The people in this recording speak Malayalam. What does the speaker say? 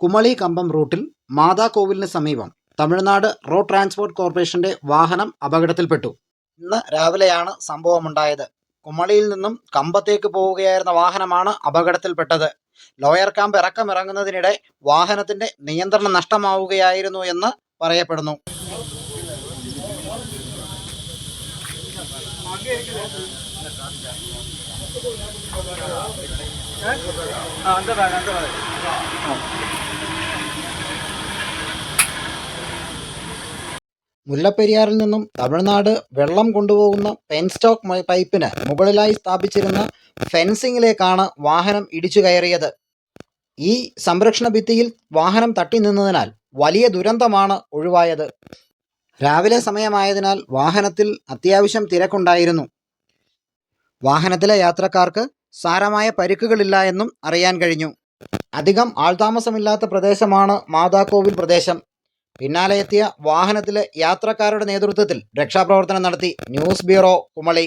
കുമളി കമ്പം റൂട്ടിൽ മാതാകോവിലിന് സമീപം തമിഴ്നാട് റോഡ് ട്രാൻസ്പോർട്ട് കോർപ്പറേഷന്റെ വാഹനം അപകടത്തിൽപ്പെട്ടു. ഇന്ന് രാവിലെയാണ് സംഭവമുണ്ടായത്. കുമളിയിൽ നിന്നും കമ്പത്തേക്ക് പോവുകയായിരുന്ന വാഹനമാണ് അപകടത്തിൽപ്പെട്ടത്. ലോയർ ക്യാമ്പ് ഇറക്കമിറങ്ങുന്നതിനിടെ വാഹനത്തിന്റെ നിയന്ത്രണം നഷ്ടമാവുകയായിരുന്നു എന്ന് പറയപ്പെടുന്നു. മുല്ലപ്പെരിയാറിൽ നിന്നും തമിഴ്നാട് വെള്ളം കൊണ്ടുപോകുന്ന പെൻസ്റ്റോക്ക് പൈപ്പിന് മുകളിലായി സ്ഥാപിച്ചിരുന്ന ഫെൻസിങ്ങിലേക്കാണ് വാഹനം ഇടിച്ചു കയറിയത്. ഈ സംരക്ഷണ ഭിത്തിയിൽ വാഹനം തട്ടി നിന്നതിനാൽ വലിയ ദുരന്തമാണ് ഒഴിവായത്. രാവിലെ സമയമായതിനാൽ വാഹനത്തിൽ അത്യാവശ്യം തിരക്കുണ്ടായിരുന്നു. വാഹനത്തിലെ യാത്രക്കാർക്ക് സാരമായ പരിക്കുകളില്ല എന്നും അറിയാൻ കഴിഞ്ഞു. അധികം ആൾതാമസമില്ലാത്ത പ്രദേശമാണ് മാതാക്കോവിൽ പ്രദേശം. പിന്നാലെ എത്തിയ വാഹനത്തിലെ യാത്രക്കാരുടെ നേതൃത്വത്തിൽ രക്ഷാപ്രവർത്തനം നടത്തി ന്യൂസ് ബ്യൂറോ കുമളി.